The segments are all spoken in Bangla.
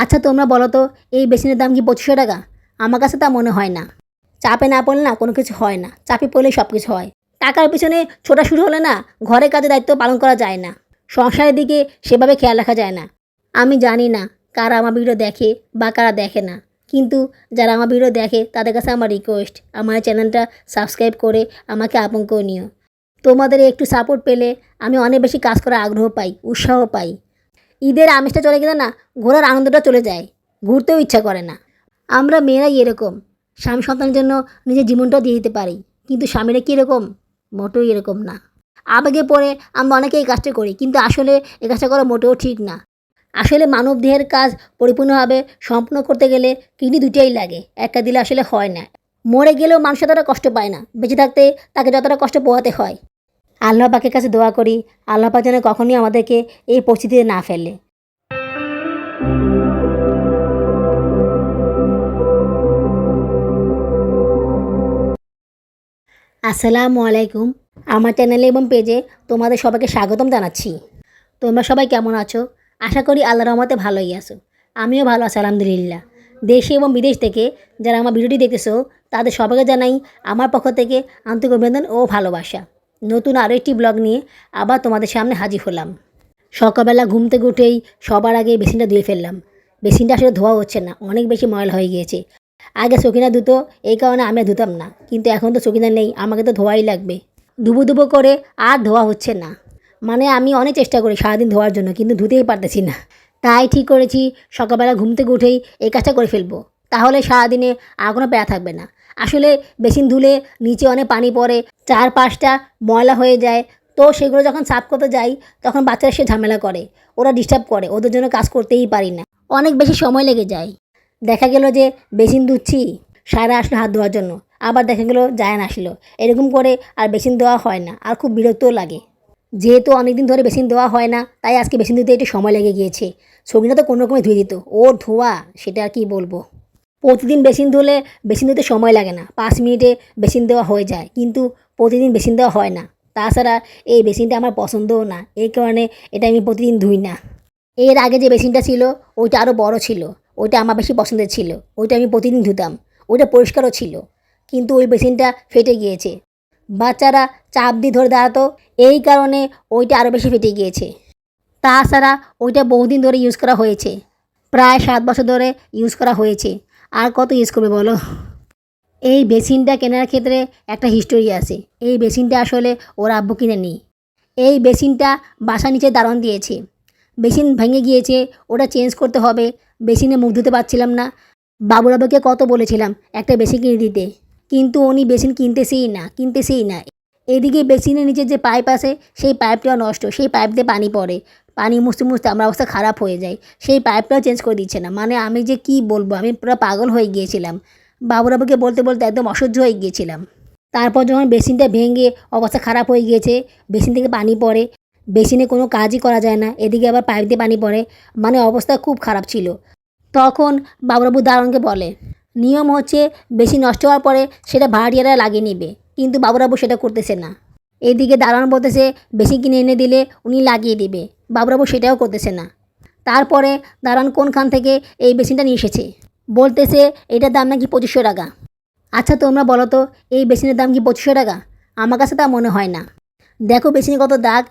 আচ্ছা তোমরা বলো তো, এই বেসিনের দাম কি পঁচিশশো টাকা? আমার কাছে তা মনে হয় না। চাপে না পড়লে না কোনো কিছু হয় না। চাপে পড়লেই সব কিছু হয়। টাকার পিছনে ছোটা শুরু হলে না ঘরের কাজে দায়িত্ব পালন করা যায় না। সংসারের দিকে সেভাবে খেয়াল রাখা যায় না। আমি জানি না কারা আমার ভিডিও দেখে বা কারা দেখে না। কিন্তু যারা আমার ভিডিও দেখে, তাদের কাছে আমার রিকোয়েস্ট আমার চ্যানেলটা সাবস্ক্রাইব করে আমাকে আপন করে নিও। তোমাদের একটু সাপোর্ট পেলে আমি অনেক বেশি কাজ করার আগ্রহ পাই, উৎসাহ পাই। ঈদের আমেজটা চলে গেলে না ঘোরার আনন্দটা চলে যায়, ঘুরতেও ইচ্ছা করে না। আমরা মেয়েরাই এরকম, স্বামী সন্তানের জন্য নিজের জীবনটাও দিয়ে দিতে পারি, কিন্তু স্বামীরা কীরকম মোটেও এরকম না। আবেগে পড়ে আমরা অনেকে এই কাজটা করি, কিন্তু আসলে এই কাজটা করা মোটেও ঠিক না। আসলে মানব দেহের কাজ পরিপূর্ণভাবে সম্পূর্ণ করতে গেলে কিডনি দুটাই লাগে, একটা দিলে আসলে হয় না। মরে গেলেও মানুষ এতটা কষ্ট পায় না, বেঁচে থাকতে তাকে যতটা কষ্ট পোহাতে হয়। আল্লাহ পাকের কাছে দোয়া করি, আল্লাহ পাক যেন কখনই আমাদেরকে এই পরিস্থিতিতে না ফেলে। আসসালামু আলাইকুম। আমার চ্যানেলে এবং পেজে তোমাদের সবাইকে স্বাগতম জানাচ্ছি। তোমরা সবাই কেমন আছো? আশা করি আল্লাহ রহমতে ভালোই আছো। আমিও ভালো আছি, আলহামদুলিল্লাহ। দেশে এবং বিদেশ থেকে যারা আমার ভিডিওটি দেখতেছো, তাদের সবাইকে জানাই আমার পক্ষ থেকে আন্তরিক অভিনন্দন ও ভালোবাসা। নতুন আরও একটি ব্লগ নিয়ে আবার তোমাদের সামনে হাজির হলাম। সকালবেলা ঘুম থেকে উঠেই সবার আগে বেসিনটা ধুয়ে ফেললাম। বেসিনটা আসলে ধোয়া হচ্ছে না, অনেক বেশি ময়লা হয়ে গিয়েছে। আগে সকিনা ধুতো, এই কারণে আমি ধুতাম না, কিন্তু এখন তো সকিনা নেই, আমাকে তো ধোয়াই লাগবে। ধুবো ধুবো করে আর ধোয়া হচ্ছে না। মানে আমি অনেক চেষ্টা করি সারাদিন ধোয়ার জন্য, কিন্তু ধুতেই পারতেছি না। তাই ঠিক করেছি, সকালবেলা ঘুম থেকে উঠেই এই কাজটা করে ফেলব। তাহলে সারাদিনে আর কোনো প্যারা থাকবে না। আসলে বেসিন ধুলে নিচে অনেক পানি পড়ে চার পাঁচটা ময়লা হয়ে যায়। তো সেগুলো যখন সাফ করতে যাই, তখন বাচ্চারা সে ঝামেলা করে, ওরা ডিস্টার্ব করে, ওদের জন্য কাজ করতেই পারি না। অনেক বেশি সময় লেগে যায়। দেখা গেল যে বেসিন ধুচ্ছি, সারা আসলো হাত ধোয়ার জন্য। আবার দেখা গেলো জায়ান আসলো। এরকম করে আর বেসিন দেওয়া হয় না, আর খুব বিরক্তও লাগে। যেহেতু অনেকদিন ধরে বেসিন দেওয়া হয় না, তাই আজকে বেসিন দিতে একটু সময় লেগে গিয়েছে। সবিনা তো কোনো রকমে ধুয়ে দিত। ওর ধোয়া, সেটা আর কি বলব? প্রতিদিন বেসিন ধুলে বেসিন ধুতে সময় লাগে না, পাঁচ মিনিটে বেসিন দেওয়া হয়ে যায়, কিন্তু প্রতিদিন বেসিন দেওয়া হয় না। তাছাড়া এই বেসিনটা আমার পছন্দও না, এই কারণে এটা আমি প্রতিদিন ধুই না। এর আগে যে বেসিনটা ছিল, ওইটা আরও বড় ছিল, ওইটা আমার বেশি পছন্দের ছিল, ওইটা আমি প্রতিদিন ধুতাম, ওইটা পরিষ্কারও ছিল, কিন্তু ওই বেসিনটা ফেটে গিয়েছে। বাচ্চারা চাপ দিয়ে ধরে দাঁড়াতো, এই কারণে ওইটা আরও বেশি ফেটে গিয়েছে। তাছাড়া ওইটা বহুদিন ধরে ইউজ করা হয়েছে, প্রায় সাত বছর ধরে ইউজ করা হয়েছে। আর কত ইউজ করবে বলো? এই বেসিনটা কেনার ক্ষেত্রে একটা হিস্টোরি আছে। এই বেসিনটা আসলে ওর আব্বু কিনে নি এই বেসিনটা বাসা নিচে দারণ দিয়েছে। বেসিন ভেঙে গিয়েছে, ওটা চেঞ্জ করতে হবে। বেসিনে মুখ ধুতে পারছিলাম না। বাবুরাবাকে কত বলেছিলাম, একটা বেসিন কিনে দিতে। কিন্তু উনি বেসিন কিনতেছেই না কিনতেছেই না। এদিকে বেসিনের নিচে যে পাইপ আছে, সেই পাইপটাও নষ্ট। সেই পাইপ দিয়ে পানি পড়ে। পানি মুছতে মুছতে আমার অবস্থা খারাপ হয়ে যায়। সেই পাইপটাও চেঞ্জ করে দিচ্ছে না। মানে আমি যে কি বলব? আমি পুরো পাগল হয়ে গিয়েছিলাম। বাবুরাবাকে বলতে বলতে একদম অসহ্য হয়ে গিয়েছিলাম। তারপর যখন বেসিনটা ভেঙে অবস্থা খারাপ হয়ে গিয়েছে, বেসিন থেকে পানি পড়ে। বেসিনে কোনো কাজই করা যায় না। এদিকে আবার পাইপ দিয়ে পানি পড়ে। মানে অবস্থা খুব খারাপ ছিল। তখন বাবুরাবু দারোয়ানকে বলে, নিয়ম হচ্ছে বেশি নষ্ট হওয়ার পরে সেটা ভাড়াটিয়ারা লাগিয়ে নেবে। কিন্তু বাবুরাবু সেটা করতেছে না। এদিকে দারোয়ান বলতেছে, বেশি কিনে এনে দিলে উনি লাগিয়ে দিবে। বাবুরাবু সেটাও করতেছে না। তারপরে দারোয়ান কোনখান থেকে এই বেসিনটা নিয়ে এসেছে? বলতেছে এটার দাম নাকি পঁচিশশো টাকা? আচ্ছা তোমরা বলো তো, এই বেসিনের দাম কি পঁচিশশো টাকা? আমার কাছে তা মনে হয় না। দেখো বেসিনে কত দাগ।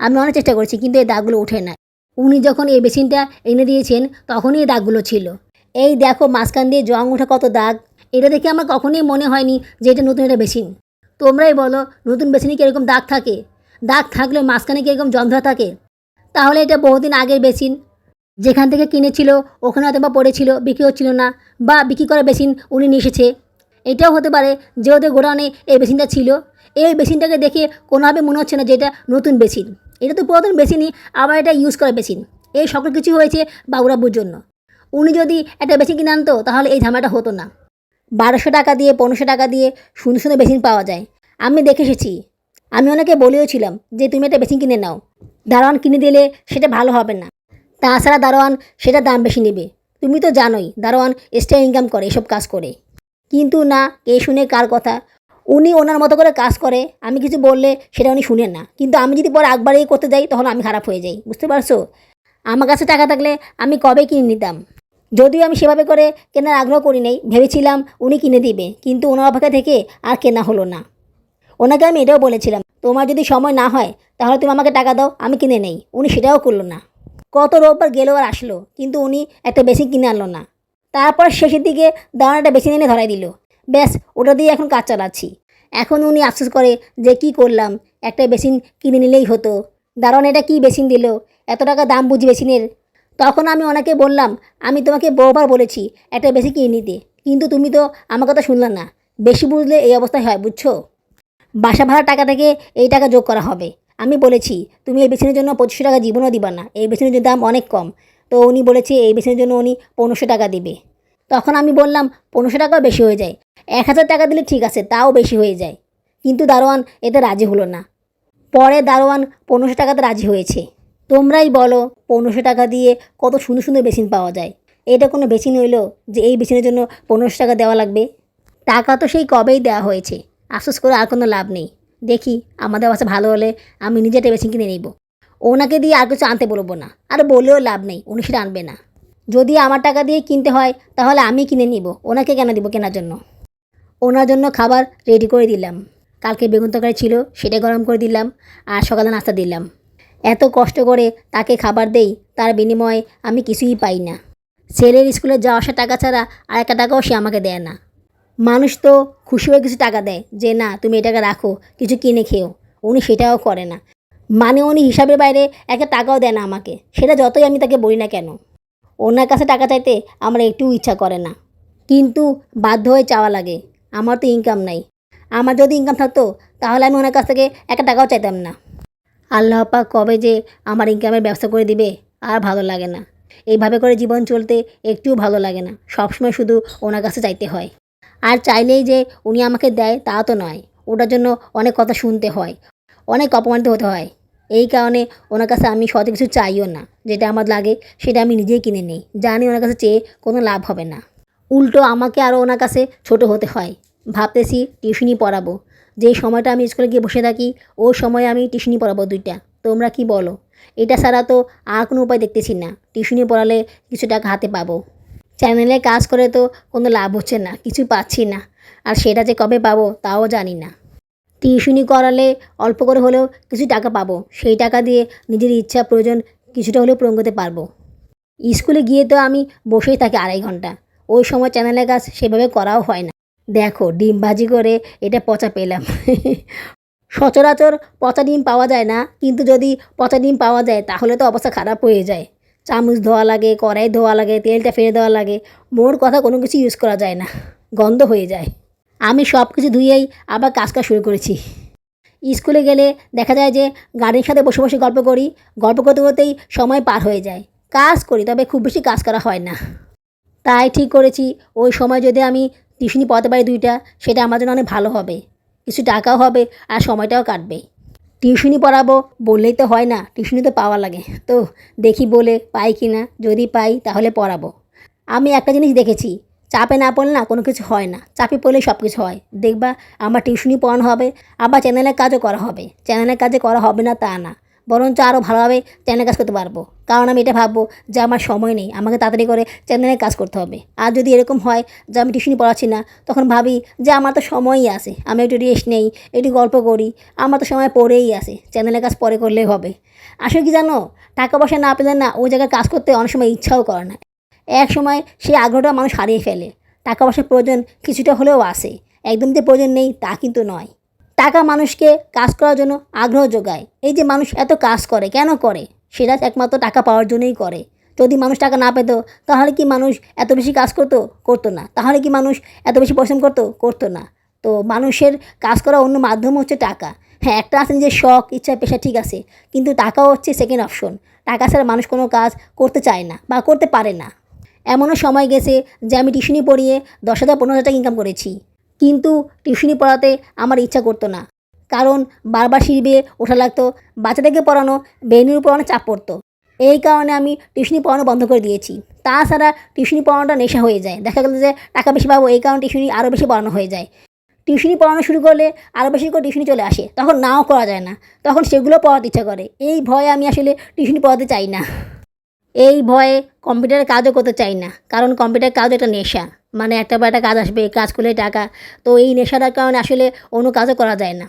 আমি অনেক চেষ্টা করেছি, কিন্তু এই দাগগুলো ওঠে না। উনি যখন এই বেসিনটা এনে দিয়েছেন, তখনই এই দাগগুলো ছিল। এই দেখো, মাঝখান দিয়ে জং ওঠা কত দাগ। এটা দেখে আমার কখনোই মনে হয়নি যে এটা নতুন একটা বেসিন তোমরাই বলো, নতুন বেসিনে কীরকম দাগ থাকে? দাগ থাকলে মাঝখানে কীরকম যন্ত্রণা থাকে? তাহলে এটা বহুদিন আগের বেসিন। যেখান থেকে কিনেছিল, ওখানে হয়তো বা পড়েছিল, বিক্রি হচ্ছিল না, বা বিক্রি করা বেসিন উনি নিয়ে এটাও হতে পারে যে ওদের গোডাউনে এই বেসিনটা ছিল, এই বেসিনটাকে দেখে কোনোভাবে মনে হচ্ছে না যে এটা নতুন বেসিন। এটা তো পুরাতন বেসিনই, আবার এটা ইউজ করা বেসিন। এই সকল কিছু হয়েছে বাবুরাব্বুর জন্য। উনি যদি একটা বেসিন কিনে আনতো, তাহলে এই ঝামেলাটা হতো না। বারোশো টাকা দিয়ে, পনেরোশো টাকা দিয়ে সুন্দর সুন্দর বেসিন পাওয়া যায়। আমি দেখে এসেছি। আমি ওনাকে বলেও ছিলাম যে তুমি একটা বেসিন কিনে নাও। দারোয়ান কিনে দিলে সেটা ভালো হবে না। তাছাড়া দারোয়ান সেটা দাম বেশি নেবে। তুমি তো জানোই দারোয়ান এক্সট্রা ইনকাম করে এসব কাজ করে। কিন্তু না, কে শুনে কার কথা? উনি ওনার মতো করে কাজ করে, আমি কিছু বললে সেটা উনি শুনেন না। কিন্তু আমি যদি পরে একবারেই করতে যাই, তখন আমি খারাপ হয়ে যাই। বুঝতে পারছ? আমার কাছে টাকা থাকলে আমি কবে কিনে নিতাম? যদিও আমি সেভাবে করে কেনার আগ্রহ করি নাই, ভেবেছিলাম উনি কিনে দিবে, কিন্তু ওনার অপেক্ষা থেকে আর কেনা হলো না। ওনাকে আমি এটাও বলেছিলাম, তোমার যদি সময় না হয়, তাহলে তুমি আমাকে টাকা দাও, আমি কিনে নেই। উনি সেটাও করল না। কত রোববার গেলো আর আসলো, কিন্তু উনি একটা বেশি কিনে আনলো না। তারপর শেষের দিকে দাওয়ানাটা বেশি এনে ধরাই দিল। ব্যাস, ওটা দিয়ে এখন কাজ চালাচ্ছি। এখন উনি আফসোস করে যে কি করলাম, একটা বেসিন কিনে নিলেই হতো। দারুণ এটা কি বেসিন দিল? এত টাকা দাম বুঝি বেসিনের তখন আমি ওনাকে বললাম, আমি তোমাকে বহুবার বলেছি, একটা বেশি কিনে নিতে। কিন্তু তুমি তো আমার কথা শুনলে না। বেশি বুঝলে এই অবস্থায় হয়, বুঝছ? বাসা ভাড়ার টাকা থেকে এই টাকা যোগ করা হবে। আমি বলেছি, তুমি এই বেসিনের জন্য পঁচিশশো টাকা জীবনও দিবা না। এই বেসিনের দাম অনেক কম। তো উনি বলেছে, এই বেসিনের জন্য উনি পনেরোশো টাকা দেবে। তখন আমি বললাম, পনেরোশো টাকাও বেশি হয়ে যায়। এক হাজার টাকা দিলে ঠিক আছে, তাও বেশি হয়ে যায়। কিন্তু দারোয়ান এতে রাজি হলো না। পরে দারোয়ান পনেরোশো টাকাতে রাজি হয়েছে। তোমরাই বলো, পনেরোশো টাকা দিয়ে কত সুন্দর সুন্দর বেসিন পাওয়া যায়। এটা কোনো বেসিন হইল যে এই বেসিনের জন্য পনেরোশো টাকা দেওয়া লাগবে? টাকা তো সেই কবেই দেওয়া হয়েছে। আফসোস করে আর কোনো লাভ নেই। দেখি, আমাদের বাসা ভালো হলে আমি নিজে একটা বেসিন কিনে নিব। ওনাকে দিয়ে আর কিছু আনতে বলব না। আর বলেও লাভ নেই, উনি সেটা আনবে না। যদি আমার টাকা দিয়ে কিনতে হয়, তাহলে আমি কিনে নিব। ওনাকে কেন দিব কেনার জন্য? ওনার জন্য খাবার রেডি করে দিলাম। কালকে বেগুন তরকারি ছিল, সেটা গরম করে দিলাম। আর সকালে নাস্তা দিলাম। এত কষ্ট করে তাকে খাবার দেই, তার বিনিময়ে আমি কিছুই পাই না। ছেলের স্কুলে যাওয়া আসা টাকা ছাড়া আর একটা টাকাও সে আমাকে দেয় না। মানুষ তো খুশি হয়ে কিছু টাকা দেয় যে, না, তুমি এই টাকা রাখো, কিছু কিনে খেও। উনি সেটাও করে না। মানে উনি হিসাবের বাইরে একটা টাকাও দেয় না আমাকে। সেটা যতই আমি তাকে বলি না কেন। ওনার কাছে টাকা চাইতে আমার একটু ইচ্ছা করে না। কিন্তু বাধ্য হয়ে চাওয়া লাগে। আমার তো ইনকাম নাই। আমার যদি ইনকাম থাকতো, তাহলে আমি ওনার কাছ থেকে একটা টাকাও চাইতাম না। আল্লাহ পাক কবে যে আমার ইনকামের ব্যবস্থা করে দিবে আর ভালো লাগে না। এইভাবে করে জীবন চলতে একটুও ভালো লাগে না। সবসময় শুধু ওনার কাছে চাইতে হয়। আর চাইলেই যে উনি আমাকে দেয় তা তো নয়। ওটার জন্য অনেক কথা শুনতে হয়। অনেক অপমানিত হতে হয়। এই কারণে ওনার কাছে আমি শত কিছু চাইও না। যেটা আমার লাগে সেটা আমি নিজেই কিনে নিই। জানি ওনার কাছে চেয়ে কোনো লাভ হবে না। উল্টো আমাকে আরও ওনার কাছে ছোট হতে হয়। ভাবতেছি টিউশনি পড়াবো। যেই সময়টা আমি স্কুলে গিয়ে বসে থাকি ওই সময় আমি টিউশনি পড়াবো দুইটা। তোমরা কি বলো? এটা ছাড়া তো আর কোনো উপায় দেখতেছি না। টিউশনি পড়ালে কিছু টাকা হাতে পাবো। চ্যানেলে কাজ করে তো কোনো লাভ হচ্ছে না কিছু পাচ্ছি না। আর সেটা যে কবে পাবো, তাও জানি না। টিউশনি করালে অল্প করে হলেও কিছু টাকা পাবো। সেই টাকা দিয়ে নিজের ইচ্ছা প্রয়োজন কিছুটা হলেও পূরণ করতে পারব। স্কুলে গিয়ে তো আমি বসেই থাকি আড়াই ঘণ্টা। ওই সময় চ্যানেলের কাজ সেভাবে করাও হয় না। দেখো, ডিম ভাজি করে এটা পচা পেলাম। সচরাচর পচা ডিম পাওয়া যায় না, কিন্তু যদি পচা ডিম পাওয়া যায়, তাহলে তো অবস্থা খারাপ হয়ে যায়। চামচ ধোয়া লাগে, কড়াই ধোয়া লাগে, তেলটা ফেলে দেওয়া লাগে, মোর কথা কোনো কিছু ইউজ করা যায় না, গন্ধ হয়ে যায়। আমি সব কিছু ধুয়েই আবার কাজ কাজ শুরু করেছি। স্কুলে গেলে দেখা যায় যে গাড়ির সাথে বসে বসে গল্প করি, গল্প করতে করতেই সময় পার হয়ে যায়। কাজ করি, তবে খুব বেশি কাজ করা হয় না। তাই ঠিক করেছি, ওই সময় যদি আমি টিউশনি পড়াতে পারি দুইটা, সেটা জন্য অনেক ভালো হবে। কিছু টাকাও হবে আর সময়টাও কাটবে। টিউশনি পড়াবো বললেই তো হয় না টিউশনি তো পাওয়া লাগে। তো দেখি বলে পাই কি না, যদি পাই তাহলে পড়াবো। আমি একটা জিনিস দেখেছি, চাপে না পড়লে না কোনো কিছু হয় না। চাপে পড়লেই সব কিছু হয়। দেখবা আমার টিউশনি পড়ানো হবে, আবার চ্যানেলের কাজও করা হবে। চ্যানেলের কাজে করা হবে না তা না। বরঞ্চ আরও ভালোভাবে চ্যানেল কাজ করতে পারব। কারণ আমি এটা ভাববো যে আমার সময় নেই, আমাকে তাড়াতাড়ি করে চ্যানেলে কাজ করতে হবে। আর যদি এরকম হয় যে আমি টিউশনি পড়াচ্ছি না, তখন ভাবি যে আমার তো সময়ই আছে, আমি একটু রেস্ট নেই, একটু গল্প করি, আমার তো সময় পড়েই আছে, চ্যানেলের কাজ পরে করলেই হবে। আসলে কি জানো, টাকা পয়সা না পেলে না ওই জায়গায় কাজ করতে অনেক সময় ইচ্ছাও করে না। এক সময় সেই আগ্রহটা মানুষ হারিয়ে ফেলে। টাকা পয়সার প্রয়োজন কিছুটা হলেও আসে একদম যে প্রয়োজন নেই তা কিন্তু নয়। টাকা মানুষকে কাজ করার জন্য আগ্রহ যোগায়। এই যে মানুষ এত কাজ করে, কেন করে? সেটা একমাত্র টাকা পাওয়ার জন্যই করে। যদি মানুষ টাকা না পেতো, তাহলে কি মানুষ এত বেশি কাজ করতো? করতো না। তাহলে কি মানুষ এত বেশি পরিশ্রম করতো? করতো না। তো মানুষের কাজ করার অন্য মাধ্যম হচ্ছে টাকা। হ্যাঁ একটা আছে যে শখ, ইচ্ছা, পেশা, ঠিক আছে। কিন্তু টাকাও হচ্ছে সেকেন্ড অপশন টাকা ছাড়া মানুষ কোনো কাজ করতে চায় না বা করতে পারে না। এমনও সময় গেছে যে আমি টিউশনি পড়িয়ে দশ হাজার, পনেরো হাজার টাকা ইনকাম করেছি। কিন্তু টিউশনি পড়াতে আমার ইচ্ছা করতো না। কারণ বারবার সিঁড়ি বেয়ে ওঠা লাগতো বাচ্চাদেরকে পড়ানো বেনির অনেক চাপ পড়তো। এই কারণে আমি টিউশনি পড়ানো বন্ধ করে দিয়েছি। তাছাড়া টিউশনি পড়ানোটা নেশা হয়ে যায়। দেখা গেল যে টাকা বেশি পাবো, এই কারণে টিউশনি আরও বেশি পড়ানো হয়ে যায়। টিউশনি পড়ানো শুরু করলে আরও বেশি করে টিউশনি চলে আসে। তখন নাও করা যায় না। তখন সেগুলো পড়াতে ইচ্ছা করে। এই ভয়ে আমি আসলে টিউশনি পড়াতে চাই না। এই ভয়ে কম্পিউটারের কাজও করতে চাই না। কারণ কম্পিউটার কাজ একটা নেশা। মানে একটা বা একটা কাজ আসবে, কাজ করলে টাকা। তো এই নেশাটার কারণে আসলে অন্য কাজও করা যায় না।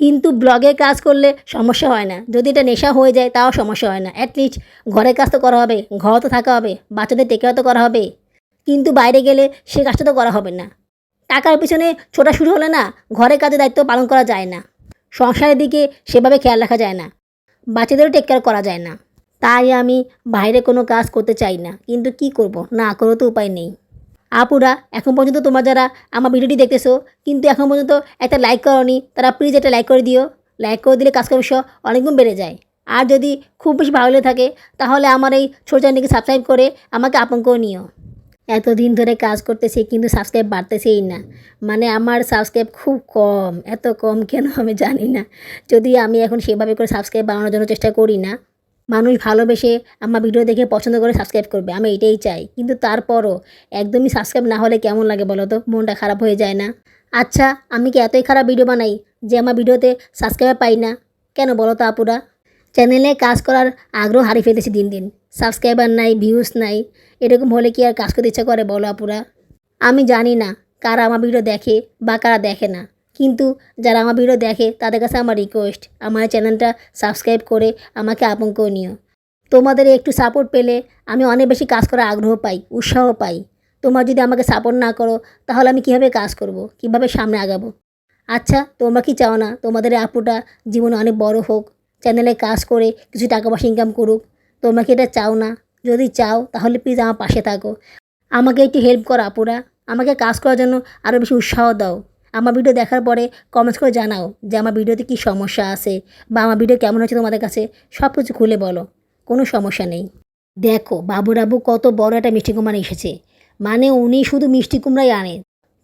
কিন্তু ব্লগে কাজ করলে সমস্যা হয় না। যদি এটা নেশা হয়ে যায়, তাও সমস্যা হয় না। অ্যাটলিস্ট ঘরের কাজ তো করা হবে, ঘর তো থাকা হবে, বাচ্চাদের টেকেও তো করা হবে। কিন্তু বাইরে গেলে সে কাজটা তো করা হবে না। টাকার পিছনে ছোটা শুরু হলে না, ঘরের কাজের দায়িত্ব পালন করা যায় না। সংসারের দিকে সেভাবে খেয়াল রাখা যায় না। বাচ্চাদেরও টেক কেয়ার করা যায় না। তাই আমি বাইরে কোনো কাজ করতে চাই না। কিন্তু কি করব? না করে তো উপায় নেই। আপুরা, এখন পর্যন্ত তোমরা যারা আমার ভিডিওটি দেখতেছো, কিন্তু এখন পর্যন্ত একটা লাইক করনি, তারা প্লিজ একটা লাইক করে দিও। লাইক করে দিলে কাজ করার বিষয় অনেকগুণ বেড়ে যায়। আর যদি খুব বেশি ভালো লেগে থাকে, তাহলে আমার এই ছোট চ্যানেলটিকে সাবস্ক্রাইব করে আমাকে আপন করে নিও। এতদিন ধরে কাজ করতেছি, কিন্তু সাবস্ক্রাইব বাড়তেছেই না। মানে আমার সাবস্ক্রাইব খুব কম। এত কম কেন আমি জানি না। যদি আমি এখন সেভাবে করে সাবস্ক্রাইব বাড়ানোর জন্য চেষ্টা করি না মানুষ ভালোবেসে আমার ভিডিও দেখে পছন্দ করে সাবস্ক্রাইব করবে, আমি এটাই চাই। কিন্তু তারপরও একদমই সাবস্ক্রাইব না হলে কেমন লাগে বলো তো? মনটা খারাপ হয়ে যায় না। আচ্ছা আমি কি এতই খারাপ ভিডিও বানাই যে আমার ভিডিওতে সাবস্ক্রাইব পাই না? কেন বলো তো আপুরা? চ্যানেলে কাজ করার আগ্রহ হারিয়ে ফেলেছি দিন দিন। সাবস্ক্রাইবার নাই ভিউজ নাই, এরকম হলে কি আর কাজ করতে ইচ্ছা করে বলো আপুরা? আমি জানি না কারা আমার ভিডিও দেখে বা কারা দেখে না। কিন্তু যারা আমার ভিডিও দেখে, তাদের কাছে আমার রিকোয়েস্ট আমার চ্যানেলটা সাবস্ক্রাইব করে আমাকে আপন করে নিও। তোমাদের একটু সাপোর্ট পেলে আমি অনেক বেশি কাজ করার আগ্রহ পাই, উৎসাহ পাই। তোমরা যদি আমাকে সাপোর্ট না করো, তাহলে আমি কীভাবে কাজ করব? কীভাবে সামনে আগাবো? আচ্ছা তোমরা কি চাও না? তোমাদের আপুটা জীবনে অনেক বড় হোক চ্যানেলে কাজ করে কিছু টাকা পয়সা ইনকাম করুক, তোমরা কি এটা চাও না? যদি চাও, তাহলে প্লিজ আমার পাশে থাকো। আমাকে একটু হেল্প করো আপুরা। আমাকে কাজ করার জন্য আরও বেশি উৎসাহ দাও। আমার ভিডিও দেখার পরে কমেন্টস করে জানাও যে আমার ভিডিওতে কী সমস্যা আছে বা আমার ভিডিও কেমন হচ্ছে তোমাদের কাছে। সব কিছু খুলে বলো, কোনো সমস্যা নেই। দেখো বাবুরাবু কত বড় একটা মিষ্টি কুমড়া এসেছে। মানে উনি শুধু মিষ্টি কুমড়াই আনে।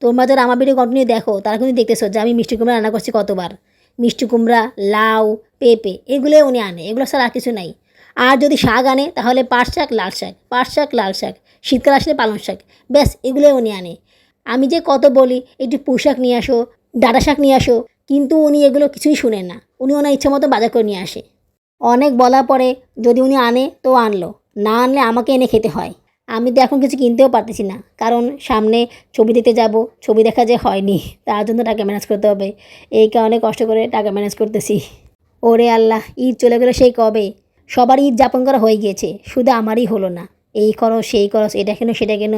তোমরা যারা আমার ভিডিও কন্টিনিউ দেখো, তারা কিন্তু দেখতেছো যে আমি মিষ্টি কুমড়া রান্না করছি কতবার। মিষ্টি কুমড়া, লাউ, পেঁপে, এগুলোই উনি আনে। এগুলো ছাড়া আর কিছু নাই। আর যদি শাক আনে, তাহলে পাট শাক, লাল শাক, পাট শাক, লাল শাক, শীতকাল আসলে পালং শাক। ব্যাস, এগুলোই উনি আনে। আমি যে কত বলি, একটু পোশাক নিয়ে আসো ডাটা শাক নিয়ে আসো, কিন্তু উনি এগুলো কিছুই শুনেন না। উনি ওনার ইচ্ছা মতো বাজার করে নিয়ে আসে। অনেক বলার পরে যদি উনি আনে, তো আনলো। না আনলে আমাকে এনে খেতে হয়। আমি তো এখন কিছু কিনতেও পারতেছি না, কারণ সামনে ছবি দিতে যাব, ছবি দেখা যে হয়নি, তার জন্য টাকা ম্যানেজ করতে হবে। এই কারণে কষ্ট করে টাকা ম্যানেজ করতেছি। ওরে আল্লাহ, ঈদ চলে গেলো সেই কবে? সবার ঈদ যাপন করা হয়ে গিয়েছে, শুধু আমারই হলো না। এই খরচ সেই খরচ এটা কেন, সেটা কেন?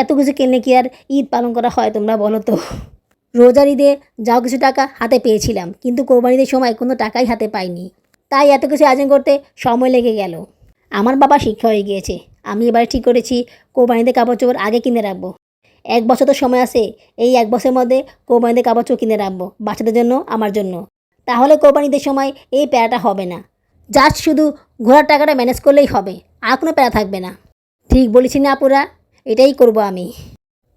এত কিছু কিনলে কি আর ঈদ পালন করা হয় তোমরা বলো তো? রোজার ঈদে যাও কিছু টাকা হাতে পেয়েছিলাম, কিন্তু কোরবানিদের সময় কোনো টাকাই হাতে পাইনি। তাই এত কিছু আয়োজন করতে সময় লেগে গেল। আমার বাবা শিক্ষা হয়ে গিয়েছে। আমি এবারে ঠিক করেছি কোরবানিতে কাপড় চোপড় আগে কিনে রাখব। এক বছর তো সময় আছে, এই এক বছরের মধ্যে কোরবানিতে কাপড় চোপড় কিনে রাখব, বাচ্চাদের জন্য, আমার জন্য। তাহলে কোরবানিদের সময় এই প্যারাটা হবে না। জাস্ট শুধু ঘোরার টাকাটা ম্যানেজ করলেই হবে, আর কোনো প্যারা থাকবে না। ঠিক বলেছি না আপুরা? এটাই করব আমি।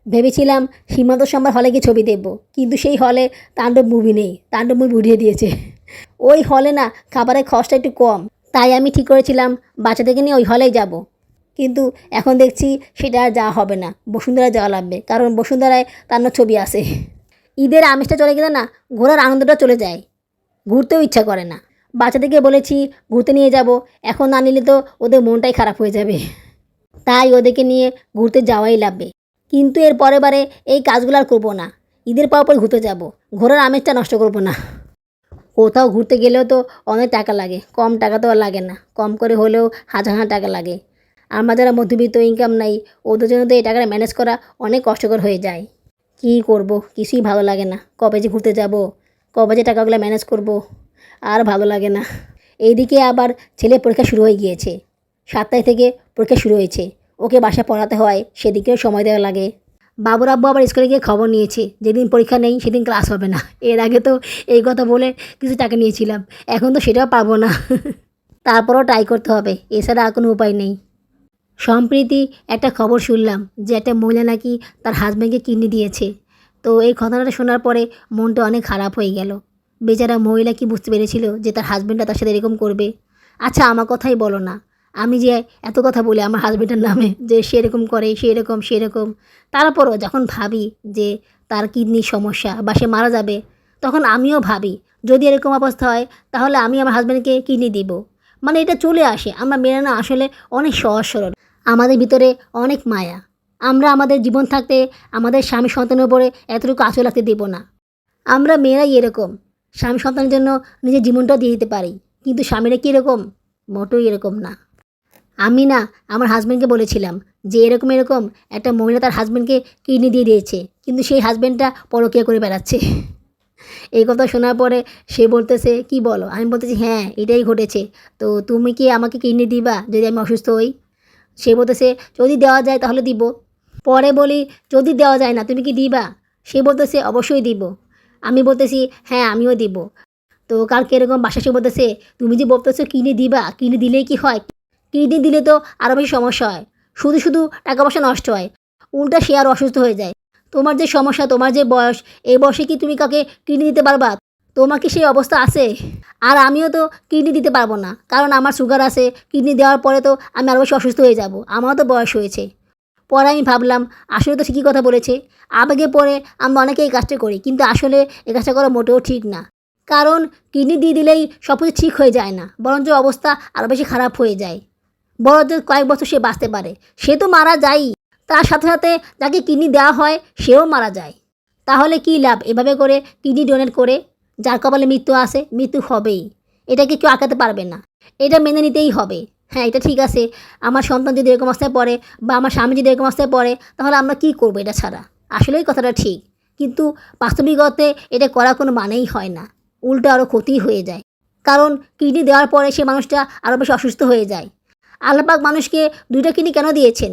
ভেবেছিলাম সীমান্ত সম্বার হলে গিয়ে ছবি দেখব, কিন্তু সেই হলে তাণ্ডব মুভি নেই, তাণ্ডব মুভি উঠিয়ে দিয়েছে। ওই হলে না খাবারের খরচটা একটু কম, তাই আমি ঠিক করেছিলাম বাচ্চাদেরকে নিয়ে ওই হলেই যাব। কিন্তু এখন দেখছি সেটা আর যাওয়া হবে না বসুন্ধরা যাওয়া লাগবে, কারণ বসুন্ধরায় তার ছবি আসে ঈদের আমেজটা চলে গেলে না ঘোরার আনন্দটা চলে যায়। ঘুরতেও ইচ্ছা করে না। বাচ্চাদেরকে বলেছি ঘুরতে নিয়ে যাব, এখন না নিলে তো ওদের মনটাই খারাপ হয়ে যাবে। তাই ওদেরকে নিয়ে ঘুরতে যাওয়াই লাগবে। কিন্তু এর পরে বারে এই কাজগুলো আর করব না। ঈদের পর পর ঘুরতে যাব। ঘোরার আমেজটা নষ্ট করব না। কোথাও ঘুরতে গেলেও তো অনেক টাকা লাগে। কম টাকা তো আর লাগে না। কম করে হলেও হাজার হাজার টাকা লাগে। আমরা যারা মধ্যবিত্ত ইনকাম নাই, ওদের জন্য তো এই টাকাটা ম্যানেজ করা অনেক কষ্টকর হয়ে যায়। কী করব? কিছুই ভালো লাগে না। কবে যে ঘুরতে যাব? কবে যে টাকাগুলো ম্যানেজ করব? আর ভালো লাগে না। এইদিকে আবার ছেলে পরীক্ষা শুরু হয়ে গিয়েছে। সাত তারিখ থেকে পরীক্ষা শুরু হয়েছে। ওকে বাসায় পড়াতে হয়, সেদিকেও সময় দেওয়া লাগে। বাবুর আব্বু আবার স্কুলে গিয়ে খবর নিয়েছে, যেদিন পরীক্ষা নেই, সেদিন ক্লাস হবে না। এর আগে তো এই কথা বলে কিছু টাকা নিয়েছিলাম, এখন তো সেটাও পাবো না। তারপরও ট্রাই করতে হবে, এছাড়া আর কোনো উপায় নেই। সম্প্রীতি, একটা খবর শুনলাম যে একটা মহিলা নাকি তার হাজব্যান্ডকে কিডনি দিয়েছে। তো এই ঘটনাটা শোনার পরে মনটা অনেক খারাপ হয়ে গেল। বেচারা মহিলা কি বুঝতে পেরেছিল যে তার হাজব্যান্ডটা তার সাথে এরকম করবে? আচ্ছা আমার কথাই বলো না। আমি যে এত কথা বলি আমার হাজব্যান্ডের নামে, যে সেরকম করে সে এরকম সে তারপরও যখন ভাবি যে তার কিডনির সমস্যা বা সে মারা যাবে, তখন আমিও ভাবি, যদি এরকম অবস্থা হয়, তাহলে আমি আমার হাজব্যান্ডকে কিডনি দিব। মানে এটা চলে আসে, আমরা মেয়েরা না আসলে অনেক সহজ সরল। আমাদের ভিতরে অনেক মায়া। আমরা আমাদের জীবন থাকতে, আমাদের স্বামী সন্তানের উপরে এতটুকু আঁচল রাখতে দেবো না। আমরা মেয়েরাই এরকম। স্বামী সন্তানের জন্য নিজের জীবনটাও দিয়ে দিতে পারি। কিন্তু স্বামীরা কী এরকম? মোটেই এরকম না। আমি না, আমার হাজব্যান্ডকে বলেছিলাম যে এরকম এরকম একটা মহিলা তার হাজব্যান্ডকে কিডনি দিয়ে দিয়েছে, কিন্তু সেই হাজব্যান্ডটা পরকিয়া করে বেড়াচ্ছে। এই কথা শোনার পরে সে বলতেছে, কি বলো? আমি বলতেছি হ্যাঁ এটাই ঘটেছে। তো তুমি কি আমাকে কিডনি দিবা যদি আমি অসুস্থ হই? সে বলতেছে, যদি দেওয়া যায় তাহলে দিব। পরে বলি, যদি দেওয়া যায় না, তুমি কি দিবা? সে বলতেছে, অবশ্যই দিব। আমি বলতেছি হ্যাঁ আমিও দিব। তো কালকে এরকম বাসা সে বলতেছে, তুমি যে বলতেছো কিনে দিবা কিনে দিলেই কি হয়? কিডনি দিলে তো আরও বেশি সমস্যা হয়। শুধু শুধু টাকা পয়সা নষ্ট হয়। উল্টা সে আর অসুস্থ হয়ে যায়। তোমার যে সমস্যা, তোমার যে বয়স, এই বয়সে কি তুমি কাকে কিডনি দিতে পারবা? তোমার কি সেই অবস্থা আছে? আর আমিও তো কিডনি দিতে পারব না। কারণ আমার সুগার আছে, কিডনি দেওয়ার পরে তো আমি আরও বেশি অসুস্থ হয়ে যাব। আমারও তো বয়স হয়েছে। পরে আমি ভাবলাম, আসলে তো ঠিকই কথা বলেছে? আবেগে পরে আমরা অনেকে এই কাজটা করি, কিন্তু আসলে এই কাজটা করা মোটেও ঠিক না। কারণ কিডনি দিয়ে দিলেই সব কিছু ঠিক হয়ে যায় না, বরঞ্চ অবস্থা আরও বেশি খারাপ হয়ে যায়। বড় যে কয়েক বছর সে বাঁচতে পারে। সে তো মারা যায়ই। তার সাথে সাথে যাকে কিডনি দেওয়া হয়, সেও মারা যায়। তাহলে কী লাভ? এভাবে করে কিডনি ডোনেট করে যার কপালে মৃত্যু আসে মৃত্যু হবেই। এটাকে কেউ আটকাতে পারবে না? এটা মেনে নিতেই হবে। হ্যাঁ এটা ঠিক আছে। আমার সন্তান যদি এরকম অবস্থায় পড়ে বা আমার স্বামী যদি এরকম অবস্থায় পড়ে, তাহলে আমরা কী করব এটা ছাড়া? আসলেই কথাটা ঠিক। কিন্তু বাস্তবিকতে এটা করা কোনো মানেই হয় না। উল্টো আরও ক্ষতি হয়ে যায়। কারণ কিডনি দেওয়ার পরে সে মানুষটা আরও বেশি অসুস্থ হয়ে যায়। আল্লাপাক মানুষকে দুইটা কিডনি কেন দিয়েছেন?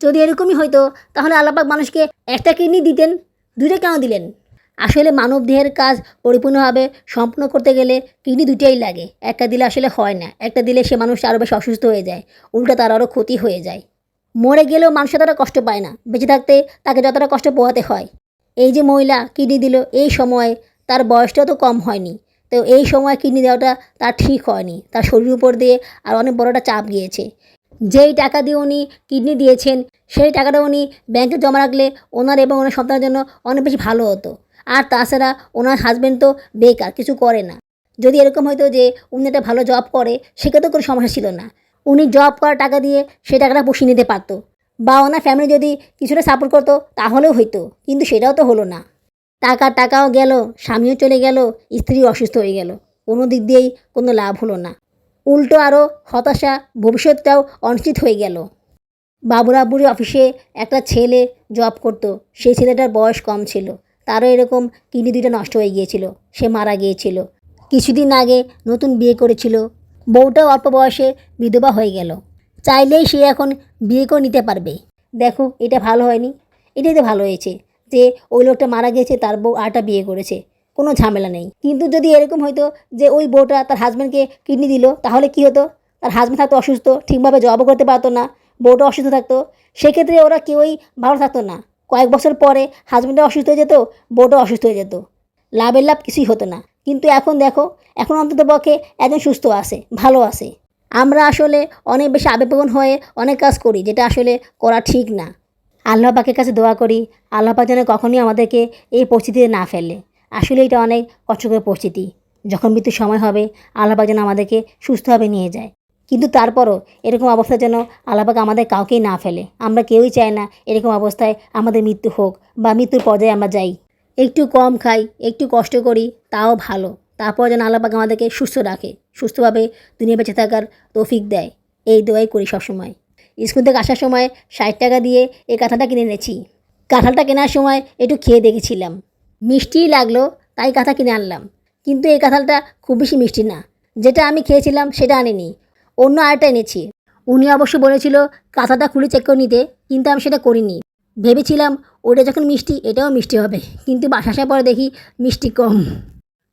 যদি এরকমই হয়তো তাহলে আল্লাপাক মানুষকে একটা কিডনি দিতেন, দুইটা কেন দিলেন? আসলে মানব দেহের কাজ পরিপূর্ণভাবে সম্পূর্ণ করতে গেলে কিডনি দুটাই লাগে। একটা দিলে আসলে হয় না, একটা দিলে সে মানুষ আরও বেশি অসুস্থ হয়ে যায়, উল্টা তার আরও ক্ষতি হয়ে যায়। মরে গেলেও মানুষ ততটা কষ্ট পায় না, বেঁচে থাকতে তাকে যতটা কষ্ট পোহাতে হয়। এই যে মহিলা কিডনি দিল, এই সময়ে তার বয়সটাও তো কম হয়নি। তো এই সময় কিডনি দেওয়াটা তার ঠিক হয়নি। তার শরীরের উপর দিয়ে আর অনেক বড় একটা চাপ গিয়েছে। যেই টাকা দিয়ে উনি কিডনি দিয়েছেন, সেই টাকাটা উনি ব্যাংকে জমা রাখলে ওনার এবং ওনার সন্তানের জন্য অনেক বেশি ভালো হতো। আর তাছাড়া ওনার হাজব্যান্ড তো বেকার, কিছু করে না। যদি এরকম হতো যে উনি একটা ভালো জব করে, সেক্ষেত্রে কোনো সমস্যা ছিল না। উনি জব করার টাকা দিয়ে সেই টাকাটা পুষিয়ে নিতে পারতো। বা ওনার ফ্যামিলি যদি কিছুটা সাপোর্ট করতো, তাহলেও হইতো। কিন্তু সেটাও তো হলো না। টাকা টাকাও গেল, স্বামীও চলে গেল, স্ত্রী অসুস্থ হয়ে গেল। কোনো দিক দিয়েই কোনো লাভ হলো না। উল্টো আরও হতাশা ভবিষ্যৎটাও অনিশ্চিত হয়ে গেল। বাবুরাবুরি অফিসে একটা ছেলে জব করতো। সেই ছেলেটার বয়স কম ছিল। তারও এরকম কিডনি দুইটা নষ্ট হয়ে গিয়েছিল। সে মারা গিয়েছিল। কিছুদিন আগে নতুন বিয়ে করেছিল। বউটাও অল্প বয়সে বিধবা হয়ে গেল। চাইলেই সে এখন বিয়ে করে নিতে পারবে। দেখো, এটা ভালো হয়নি। এটাই তো ভালো হয়েছে। যে ওই লোকটা মারা গেছে তার বউ আরটা বিয়ে করেছে। কোনো ঝামেলা নেই। কিন্তু যদি এরকম হতো যে ওই বউটা তার হাজব্যান্ডকে কিডনি দিল, তাহলে কি হতো? তার হাজব্যান্ড থাকতো অসুস্থ, ঠিকভাবে জবও করতে পারতো না, বউটা অসুস্থ থাকতো। সেক্ষেত্রে ওরা কেউই ভালো থাকতো না। কয়েক বছর পরে হাজব্যান্ডটা অসুস্থ হয়ে যেত, বউটা অসুস্থ হয়ে যেত। লাভের লাভ কিছুই হতো না। কিন্তু এখন দেখো, এখন অন্তত পক্ষে একজন সুস্থ আছে, ভালো আছে। আমরা আসলে অনেক বেশি আবেগপ্রবণ হয়ে অনেক কাজ করি, যেটা আসলে করা ঠিক না। আল্লাহ পাকের কাছে দোয়া করি, আল্লাহ পাক যেন কখনই আমাদেরকে এই পরিস্থিতিতে না ফেলে। আসলে এটা অনেক কষ্টকর পরিস্থিতি। যখন মৃত্যুর সময় হবে, আল্লাহ পাক যেন আমাদেরকে সুস্থভাবে নিয়ে যায়। কিন্তু তারপরও এরকম অবস্থা যেন আল্লাহ পাক আমাদের কাউকেই না ফেলে। আমরা কেউই চাই না এরকম অবস্থায় আমাদের মৃত্যু হোক বা মৃত্যুর পর্যায়ে আমরা যাই। একটু কম খাই, একটু কষ্ট করি, তাও ভালো। তারপর যেন আল্লাহ পাক আমাদেরকে সুস্থ রাখে, সুস্থভাবে দুনিয়া বেঁচে থাকার তৌফিক দেয়। এই দোয়াই করি সবসময়। স্কুল থেকে আসার সময় ষাট টাকা দিয়ে এই কাঁথাটা কিনে এনেছি। কাঁঠালটা কেনার সময় একটু খেয়ে দেখেছিলাম। মিষ্টিই লাগল, তাই কাঁথা কিনে আনলাম। কিন্তু এই কাঁঠালটা খুব বেশি মিষ্টি না। যেটা আমি খেয়েছিলাম সেটা আনিনি। অন্য আরেকটা এনেছি। উনি অবশ্য বলেছিল, কাঁথাটা খুলে চেক করে নিতে। কিন্তু আমি সেটা করিনি। ভেবেছিলাম, ওটা যখন মিষ্টি, এটাও মিষ্টি হবে। কিন্তু বাসা আসার পরে দেখি, মিষ্টি কম।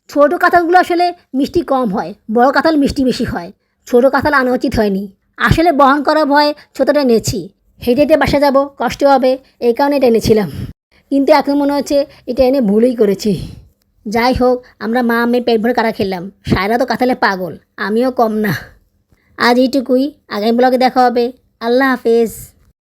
ছোটো কাঁঠালগুলো আসলে মিষ্টি কম হয়, বড় কাঁথাল মিষ্টি বেশি হয়। ছোটো কাঁথাল আনা উচিত হয়নি। আসলে বহন করা ভয় ছোটটা এনেছি হেঁটে হেঁটে বাসা যাব, কষ্ট হবে, এই কারণে এটা এনেছিলাম কিন্তু এখন মনে হচ্ছে এটা এনে ভুলই করেছি। যাই হোক, আমরা মা মেয়ে পেট ভরে কারা খেললাম সায়রা তো কাতালে পাগল, আমিও কম না। আজ এইটুকুই, আগামী ব্লগে দেখা হবে। আল্লাহ হাফেজ।